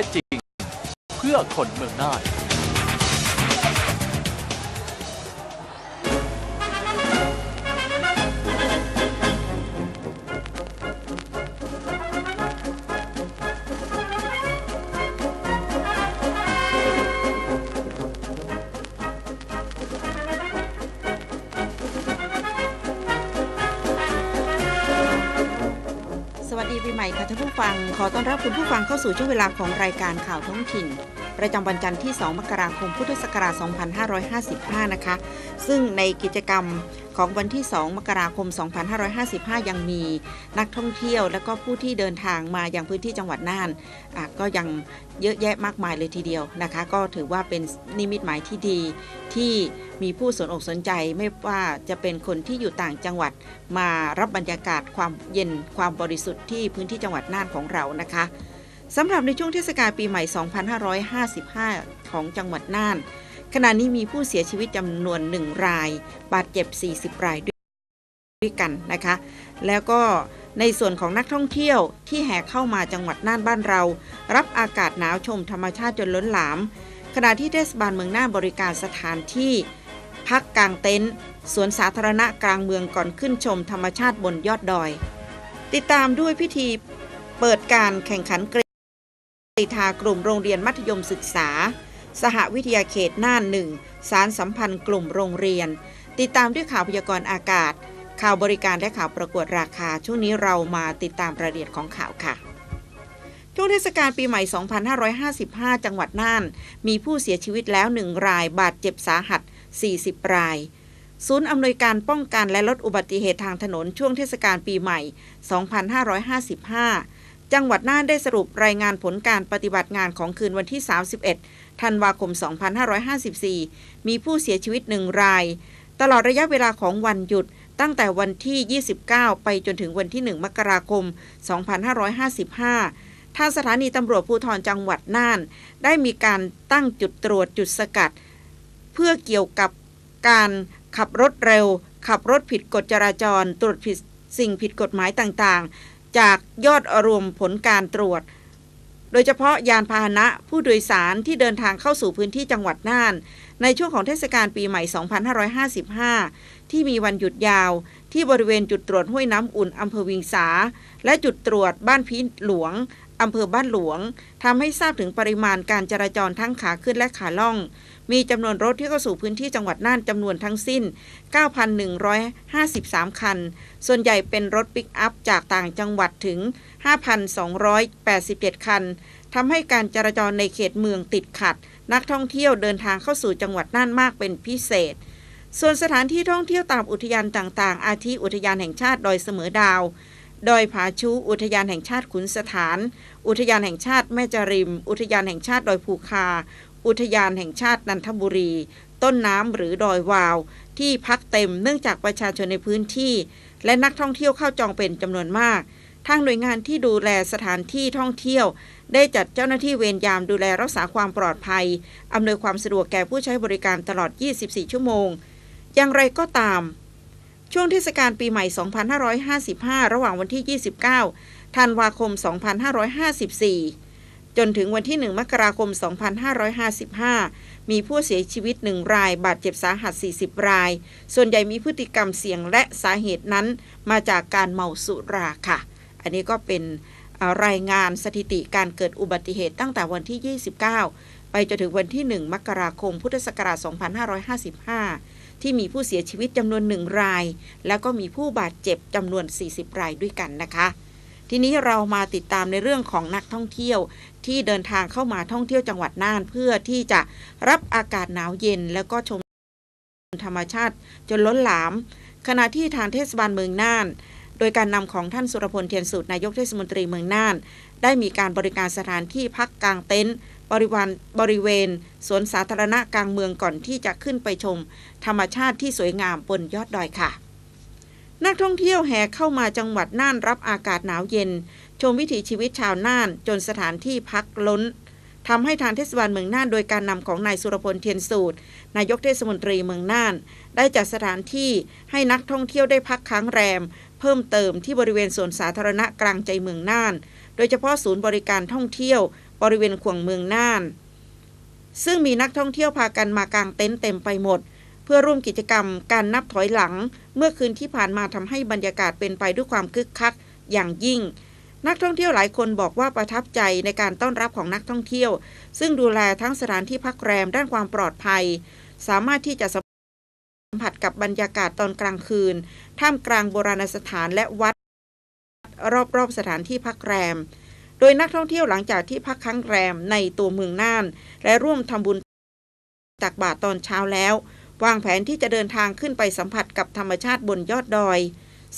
ท็จจริง เพื่อคนเมืองน่าน ดีปีใหม่ค่ะท่านผู้ฟัง ขอต้อนรับคุณผู้ฟังเข้าสู่ช่วงเวลาของรายการข่าวท้องถิ่น ประจำวันจันทร์ที่ 2 มกราคม พุทธศักราช 2555 นะคะ ซึ่งในกิจกรรมของวันที่ 2 มกราคม 2555 ยังมีนักท่องเที่ยว และก็ผู้ที่เดินทางมาอยังพื้นที่จังหวัดน่านก็ยังเยอะแยะมากมายเลยทีเดียวนะคะ ก็ถือว่าเป็นนิมิตหมายที่ดีที่มีผู้สนอกสนใจไม่ว่าจะเป็นคนที่อยู่ต่างจังหวัดมารับบรรยากาศความเย็นความบริสุทธิ์ที่พื้นที่จังหวัดน่านของเรานะคะ สำหรับในช่วงเทศกาลปีใหม่ 2555 ของจังหวัดน่าน ขณะนี้มีผู้เสียชีวิตจำนวน 1 ราย บาดเจ็บ 40 รายด้วยกันนะคะ แล้วก็ในส่วนของนักท่องเที่ยวที่แห่เข้ามาจังหวัดน่านบ้านเรา รับอากาศหนาวชมธรรมชาติจนล้นหลาม ขณะที่เทศบาลเมืองน่านบริการสถานที่ พักกลางเต็นท์สวนสาธารณะกลางเมืองก่อนขึ้นชมธรรมชาติบนยอดดอย ติดตามด้วยพิธีเปิดการแข่งขันกรี ฑากลุ่มโรงเรียนมัธยมศึกษา สหวิทยาเขตน่านหนึ่งสารสัมพันธ์กลุ่มโรงเรียน ติดตามด้วยข่าวพยากรณ์อากาศ ข่าวบริการและข่าวประกวดราคา ช่วงนี้เรามาติดตามรายละเอียดของข่าวค่ะช่วงเทศกาลปีใหม่ 2555 จังหวัดน่าน มีผู้เสียชีวิตแล้ว 1 ราย บาดเจ็บสาหัส 40 ราย ศูนย์อำนวยการป้องกันและลดอุบัติเหตุทางถนนช่วงเทศกาลปีใหม่ 2555 จังหวัดน่านได้สรุปรายงานผลการปฏิบัติงานของคืนวันที่ 31 ธันวาคม 2554 มีผู้เสียชีวิต1ราย ตลอดระยะเวลาของวันหยุดตั้งแต่วันที่ 29 ไปจนถึงวันที่ 1 มกราคม 2555 ทางสถานีตำรวจภูธรจังหวัดน่าน ได้มีการตั้งจุดตรวจจุดสกัด เพื่อเกี่ยวกับการขับรถเร็ว ขับรถผิดกฎจราจร ตรวจผิดสิ่งผิดกฎหมายต่างๆ จากยอดรวมผลการตรวจ โดยเฉพาะยานพาหนะผู้โดยสารที่เดินทางเข้าสู่พื้นที่จังหวัดน่าน ในช่วงของเทศกาลปีใหม่ 2555 ที่มีวันหยุดยาว ที่บริเวณจุดตรวจห้วยน้ำอุ่นอำเภอวิงสา และจุดตรวจบ้านพีหลวงอำเภอบ้านหลวงทำให้ทราบถึงปริมาณการจราจรทั้งขาขึ้นและขาล่อง มีจำนวนรถที่เข้าสู่พื้นที่จังหวัดน่านจำนวนทั้งสิ้น 9,153 คัน ส่วนใหญ่เป็นรถปิกอัพจากต่างจังหวัดถึง 5,287 คันทำให้การจราจรในเขตเมืองติดขัด นักท่องเที่ยวเดินทางเข้าสู่จังหวัดน่านมากเป็นพิเศษ ส่วนสถานที่ท่องเที่ยวตามอุทยานต่างๆ อาทิอุทยานแห่งชาติดอยเสมอดาวดอยผาชู อุทยานแห่งชาติขุนสถาน อุทยานแห่งชาติแม่จริม อุทยานแห่งชาติดอยภูคา อุทยานแห่งชาตินันทบุรี ต้นน้ำหรือดอยวาว ที่พักเต็มเนื่องจากประชาชนในพื้นที่ และนักท่องเที่ยวเข้าจองเป็นจำนวนมากทางหน่วยงานที่ดูแลสถานที่ท่องเที่ยว ได้จัดเจ้าหน้าที่เวรยามดูแลรักษาความปลอดภัย อำนวยความสะดวกแก่ผู้ใช้บริการตลอด 24 ชั่วโมง อย่างไรก็ตาม ช่วงเทศกาลปีใหม่ 2555 ระหว่างวันที่ 29 ธันวาคม 2554 จนถึงวันที่ 1 มกราคม 2555 มีผู้เสียชีวิต 1 ราย บาดเจ็บสาหัส 40 ราย ส่วนใหญ่มีพฤติกรรมเสี่ยงและสาเหตุนั้นมาจากการเมาสุราค่ะ อันนี้ก็เป็นรายงานสถิติการเกิดอุบัติเหตุตั้งแต่วันที่ 29 ไปจนถึงวันที่ 1 มกราคม พุทธศักราช 2555 ที่มีผู้เสียชีวิตจำนวนหนึ่งราย แล้วก็มีผู้บาดเจ็บจำนวน 40 รายด้วยกันนะคะ ทีนี้เรามาติดตามในเรื่องของนักท่องเที่ยวที่เดินทางเข้ามาท่องเที่ยวจังหวัดน่านเพื่อที่จะรับอากาศหนาวเย็น แล้วก็ชมธรรมชาติจนล้นหลาม ขณะที่ทางเทศบาลเมืองน่าน โดยการนำของท่านสุรพลเทียนสูตรนายกเทศมนตรีเมืองน่าน ได้มีการบริการสถานที่พักกลางเต็นท์บริวารบริเวณสวนสาธารณะกลางเมืองก่อนที่จะขึ้นไปชม ธรรมชาติที่สวยงามบนยอดดอยค่ะ นักท่องเที่ยวแห่เข้ามาจังหวัดน่านรับอากาศหนาวเย็น ชมวิถีชีวิตชาวน่านจนสถานที่พักล้นทำให้ทางเทศบาลเมืองน่านโดยการนำของนายสุรพลเทียนสูตร นายกเทศมนตรีเมืองน่าน ได้จัดสถานที่ให้นักท่องเที่ยวได้พักค้างแรม เพิ่มเติมที่บริเวณสวนสาธารณะกลางใจเมืองน่าน โดยเฉพาะศูนย์บริการท่องเที่ยวบริเวณขวงเมืองน่าน ซึ่งมีนักท่องเที่ยวพากันมากางเต็นท์เต็มไปหมด พื่อร่วมกิจกรรมการนับถอยหลัง เมื่อคืนที่ผ่านมาทำให้บรรยากาศเป็นไปด้วยความคึกคักอย่างยิ่ง นักท่องเที่ยวหลายคนบอกว่าประทับใจในการต้อนรับของนักท่องเที่ยว ซึ่งดูแลทั้งสถานที่พักแรมด้านความปลอดภัย สามารถที่จะสัมผัสกับบรรยากาศตอนกลางคืน ท่ามกลางโบราณสถานและวัด รอบๆสถานที่พักแรม โดยนักท่องเที่ยวหลังจากที่พักค้างแรมในตัวเมืองน่าน และร่วมทำบุญตักบาตรตอนเช้าแล้ว วางแผนที่จะเดินทางขึ้นไปสัมผัสกับธรรมชาติบนยอดดอย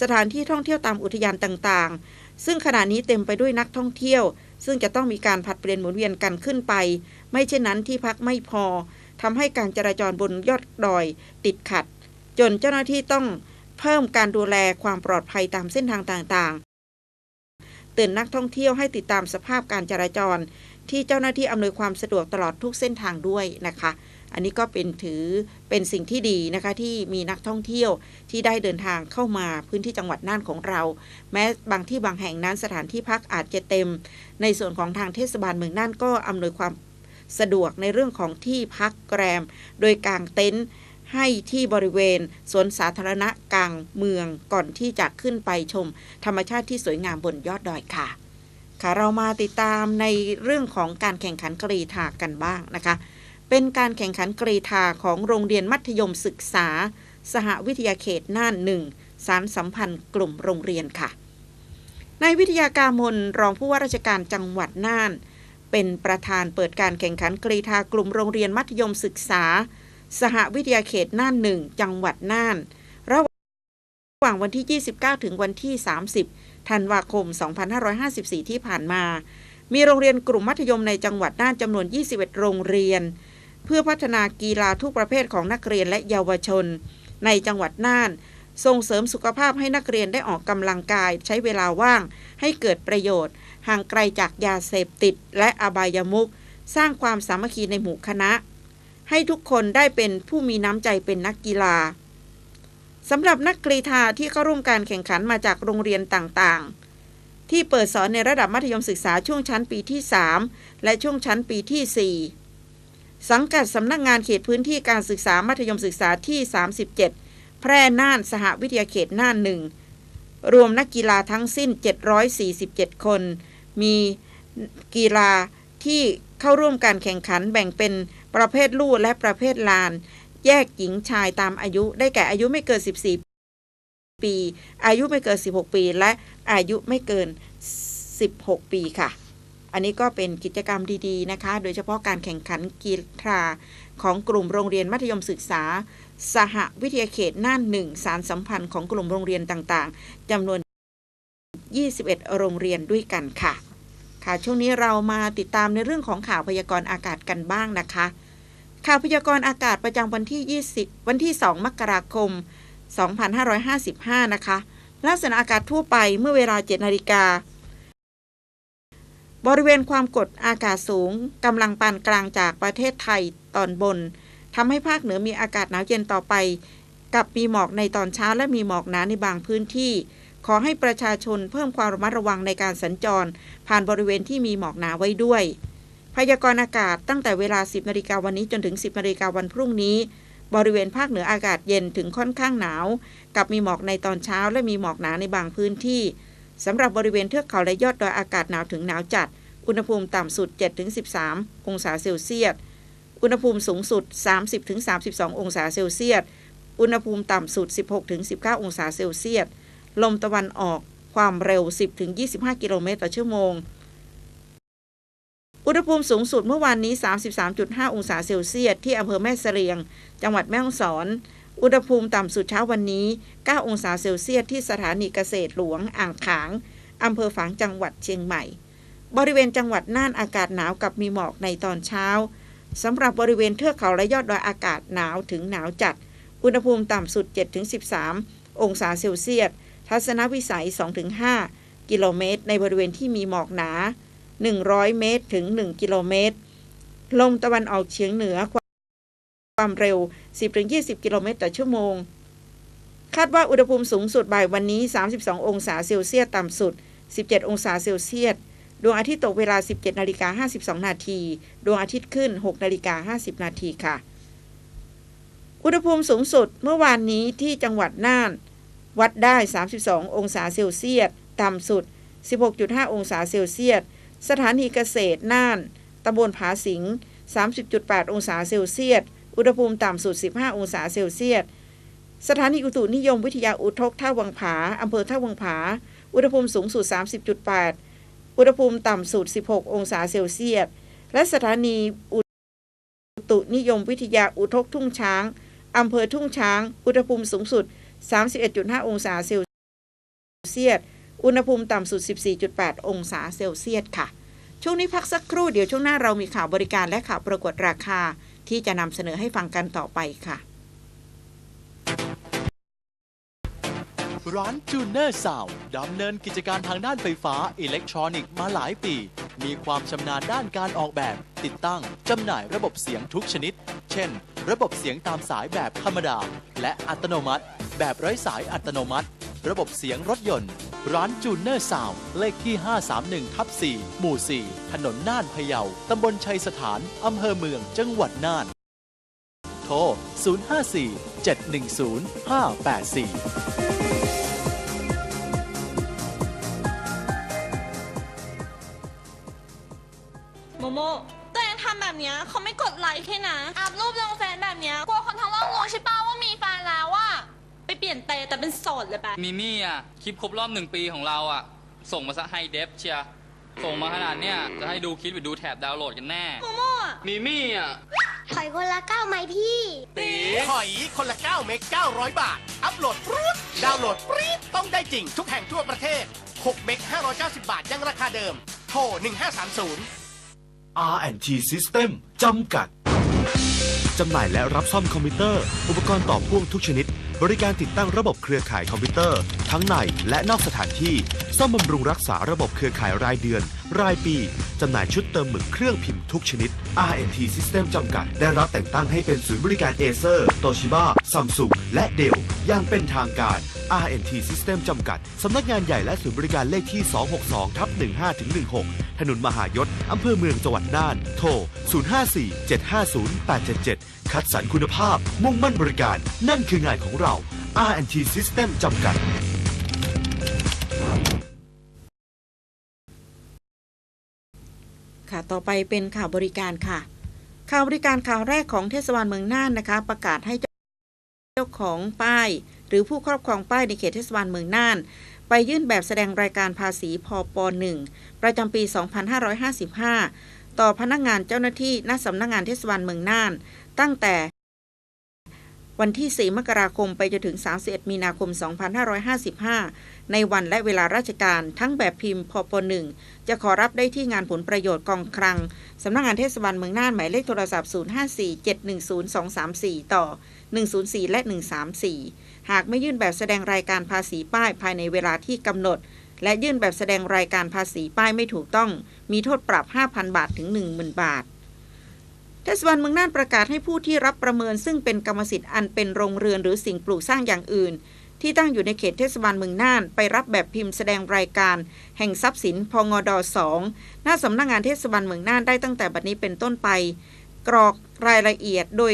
สถานที่ท่องเที่ยวตามอุทยานต่างๆ ซึ่งขณะนี้เต็มไปด้วยนักท่องเที่ยว ซึ่งจะต้องมีการผัดเปลี่ยนหมุนเวียนกันขึ้นไป ไม่เช่นนั้นที่พักไม่พอทำให้การจราจรบนยอดดอย ติดขัด จนเจ้าหน้าที่ต้องเพิ่มการดูแลความปลอดภัยตามเส้นทางต่างๆเตือนนักท่องเที่ยวให้ติดตามสภาพการจราจร ที่เจ้าหน้าที่อำนวยความสะดวกตลอดทุกเส้นทางด้วยนะคะ อันนี้ก็เป็นถือเป็นสิ่งที่ดีนะคะที่มีนักท่องเที่ยวที่ได้เดินทางเข้ามาพื้นที่จังหวัดน่านของเรา แม้บางที่บางแห่งนั้นสถานที่พักอาจจะเต็ม ในส่วนของทางเทศบาลเมืองน่านก็อำนวยความสะดวกในเรื่องของที่พักแรม โดยกางเต็นท์ให้ที่บริเวณสวนสาธารณะกลางเมืองก่อนที่จะขึ้นไปชม ธรรมชาติที่สวยงามบนยอดดอยค่ะ ค่ะเรามาติดตามในเรื่องของการแข่งขันกรีธากันบ้างนะคะ เป็นการแข่งขันกรีธาของโรงเรียนมัธยมศึกษา สหวิทยาเขตน่านหนึ่งสารสัมพันธ์กลุ่มโรงเรียนค่ะนายวิทยาการมลรองผู้ว่าราชการจังหวัดน่าน เป็นประธานเปิดการแข่งขันกรีธากลุ่มโรงเรียนมัธยมศึกษา สหวิทยาเขตน่านหนึ่งจังหวัดน่าน หว่างวันที่ 29 ถึงวันที่ 30 ธันวาคม 2554 ที่ผ่านมา มีโรงเรียนกลุ่มมัธยมในจังหวัดน่านจำนวน 21 โรงเรียน เพื่อพัฒนากีฬาทุกประเภทของนักเรียนและเยาวชน ในจังหวัดน่าน ส่งเสริมสุขภาพให้นักเรียนได้ออกกำลังกาย ใช้เวลาว่าง ให้เกิดประโยชน์ ห่างไกลจากยาเสพติด และอบายมุขสร้างความสามัคคีในหมู่คณะ ให้ทุกคนได้เป็นผู้มีน้ำใจเป็นนักกีฬา สำหรับนักกรีธาที่เข้าร่วมการแข่งขันมาจากโรงเรียนต่างๆ ที่เปิดสอนในระดับมัธยมศึกษาช่วงชั้นปีที่ 3 และช่วงชั้นปีที่ 4 สังกัดสำนักงานเขตพื้นที่การศึกษามัธยมศึกษาที่ 37 แพร่น่านสหวิทยาเขตน่านหนึ่งรวมนักกีฬาทั้งสิ้น 747 คน มีกีฬาที่เข้าร่วมการแข่งขันแบ่งเป็นประเภทลู่และประเภทลาน แยกหญิงชายตามอายุ ได้แก่อายุไม่เกิน 14 ปี อายุไม่เกิน 16 ปี และอายุไม่เกิน 16 ปีค่ะ อันนี้ก็เป็นกิจกรรมดีๆนะคะ โดยเฉพาะการแข่งขันกีฬาของกลุ่มโรงเรียนมัธยมศึกษา สหวิทยาเขตน่านหนึ่งสารสัมพันธ์ของกลุ่มโรงเรียนต่างๆจำนวน 21 โรงเรียนด้วยกันค่ะ ค่ะ ช่วงนี้เรามาติดตามในเรื่องของข่าวพยากรณ์อากาศกันบ้างนะคะ ข่าวพยากรณ์อากาศประจำวันที่ 20 วันที่ 2 มกราคม 2555 นะคะ ลักษณะอากาศทั่วไปเมื่อเวลา 7 นาฬิกา บริเวณความกดอากาศสูงกำลังปานกลางจากประเทศไทยตอนบนทำให้ภาคเหนือมีอากาศหนาวเย็นต่อไป กับมีหมอกในตอนเช้าและมีหมอกหนาในบางพื้นที่ ขอให้ประชาชนเพิ่มความระมัดระวังในการสัญจร ผ่านบริเวณที่มีหมอกหนาไว้ด้วย พยากรณ์อากาศตั้งแต่เวลา 10นาฬิกาวันนี้จนถึง 10นาฬิกาวันพรุ่งนี้ บริเวณภาคเหนืออากาศเย็นถึงค่อนข้างหนาว กับมีหมอกในตอนเช้าและมีหมอกหนาในบางพื้นที่สำหรับบริเวณเทือกเขาและยอดดอยอากาศหนาวถึงหนาวจัด อุณหภูมิต่ำสุด 7-13 องศาเซลเซียส อุณหภูมิสูงสุด 30-32 องศาเซลเซียส อุณหภูมิต่ำสุด 16-19 องศาเซลเซียส ลมตะวันออกความเร็ว 10-25 กิโลเมตรต่อชั่วโมง อุณหภูมิสูงสุดเมื่อวานนี้ 33.5 องศาเซลเซียสที่อำเภอแม่เสรียง จังหวัดแม่ฮ่องสอน อุณหภูมิต่ำสุดเช้าวันนี้ 9 องศาเซลเซียสที่สถานีเกษตรหลวงอ่างขางอำเภอฝางจังหวัดเชียงใหม่ บริเวณจังหวัดน่านอากาศหนาวกับมีหมอกในตอนเช้าสำหรับบริเวณเทือกเขาและยอดดอยอากาศหนาวถึงหนาวจัด อุณหภูมิต่ำสุด 7-13 องศาเซลเซียส ทัศนวิสัย 2-5 กิโลเมตร ในบริเวณที่มีหมอกหนา 100 เมตรถึง 1 กิโลเมตร ลมตะวันออกเฉียงเหนือความเร็ว 10-20 กิโลเมตรต่อชั่วโมง คาดว่าอุณหภูมิสูงสุดบ่ายวันนี้ 32 องศาเซลเซียสต่ำสุด 17 องศาเซลเซียส ดวงอาทิตย์ตกเวลา 17นาฬิกา52 นาที ดวงอาทิตย์ขึ้น 6นาฬิกา50 นาทีค่ะ อุณหภูมิสูงสุดเมื่อวานนี้ที่จังหวัดน่าน วัดได้ 32 องศาเซลเซียส ต่ำสุด 16.5 องศาเซลเซียส สถานีเกษตรน่านตำบลผาสิง 30.8 องศาเซลเซียส อุณหภูมิต่ำสุด 15 องศาเซลเซียส สถานีอุตุนิยมวิทยาอุทกท่าวังผาอำเภอท่าวังผา อุณหภูมิสูงสุด 30.8 อุณหภูมิต่ำสุด 16 องศาเซลเซียส และสถานีอุตุนิยมวิทยาอุทกทุ่งช้างอำเภอทุ่งช้าง อุณหภูมิสูงสุด 31.5 องศาเซลเซียส อุณหภูมิต่ำสุด 14.8 องศาเซลเซียสค่ะ ช่วงนี้พักสักครู่เดี๋ยวช่วงหน้าเรามีข่าวบริการและข่าวประกวดราคา ที่จะนำเสนอให้ฟังกันต่อไปค่ะ ร้านจูเนอร์ซาวดำเนินกิจการทางด้านไฟฟ้าอิเล็กทรอนิกส์มาหลายปี มีความชำนาญด้านการออกแบบ ติดตั้งจำหน่ายระบบเสียงทุกชนิด เช่น ระบบเสียงตามสายแบบธรรมดา และอัตโนมัติ แบบไร้สายอัตโนมัติ ระบบเสียงรถยนต์ ร้านจูเนอร์ซาวเลขที่ 531ทับ4หมู่ 4 ถนนน่านพะเยา ตำบลชัยสถาน อำเภอเมือง จังหวัดน่าน โทร 054 710 584โมโมตัวเองทำแบบเนี้ยเขาไม่กดไลค์แค่นะอัพรูปลงแฟน แต่เป็นโสดเลยไปมิมี่อะ คลิปครบรอบหนึ่งปีของเราอะ ส่งมาซะไฮเดฟเชียร์ส่งมาขนาดเนี้ยจะให้ดูคลิปหรือดูแถบดาวน์โหลดกันแน่ โมโมอะมิมี่อะ ถอยคนละก้าวไหมพี่หอยคนละ9เมก900 บาท อัพโหลดปรึ๊ดดาวน์โหลดปรี๊ดต้องได้จริงทุกแห่งทั่วประเทศ6เมก590 บาท ยังราคาเดิม โทร 1530 R&T System จำกัด จำหน่ายและรับซ่อมคอมพิวเตอร์ อุปกรณ์ต่อพ่วงทุกชนิด บริการติดตั้งระบบเครือข่ายคอมพิวเตอร์ ทั้งในและนอกสถานที่ ซ่อมบำรุงรักษาระบบเครือข่ายรายเดือน รายปี จำหน่ายชุดเติมหมึกเครื่องพิมพ์ทุกชนิด R&T System จำกัด ได้รับแต่งตั้งให้เป็นศูนย์บริการเอเซอร์โตชิบ้าซัมซุงและเดลอย่างเป็นทางการ R&T System จำกัด สำนักงานใหญ่และศูนย์บริการเลขที่ 262ทับ15-16 ถนนมหายศ อำเภอเมืองจังหวัดน่าน โทร 054-750-877 คัดสรรคุณภาพ มุ่งมั่นบริการ นั่นคืองานของเรา R&T System จำกัด ต่อไปเป็นข่าวบริการค่ะ ข่าวบริการข่าวแรกของเทศบาลเมืองน่านนะคะ ประกาศให้เจ้าของป้าย หรือผู้ครอบครองป้ายในเขตเทศบาลเมืองน่าน ไปยื่นแบบแสดงรายการภาษีพป .1 ประจำปี 2555 ต่อพนักงานเจ้าหน้าที่ณสำนักงานเทศบาลเมืองน่าน ตั้งแต่ วันที่ 4 มกราคมไปจนถึง 31 มีนาคม 2555 ในวันและเวลาราชการทั้งแบบพิมพ์พป .1 จะขอรับได้ที่งานผลประโยชน์กองคลัง สำนักงานเทศบาลเมืองน่านหมายเลขโทรศัพท์ 0547102234 ต่อ 104 และ 134 หากไม่ยื่นแบบแสดงรายการภาษีป้ายภายในเวลาที่กำหนด และยื่นแบบแสดงรายการภาษีป้ายไม่ถูกต้อง มีโทษปรับ 5,000 บาทถึง 10,000 บาท เทศบาลเมืองน่านประกาศให้ผู้ที่รับประเมิน ซึ่งเป็นกรรมสิทธิ์อันเป็นโรงเรือนหรือสิ่งปลูกสร้างอย่างอื่น ที่ตั้งอยู่ในเขตเทศบาลเมืองน่าน ไปรับแบบพิมพ์แสดงรายการ แห่งทรัพย์สินพงด2หน้าสำนักงานเทศบาลเมืองน่านได้ตั้งแต่บัดนี้เป็นต้นไป กรอกรายละเอียดโดย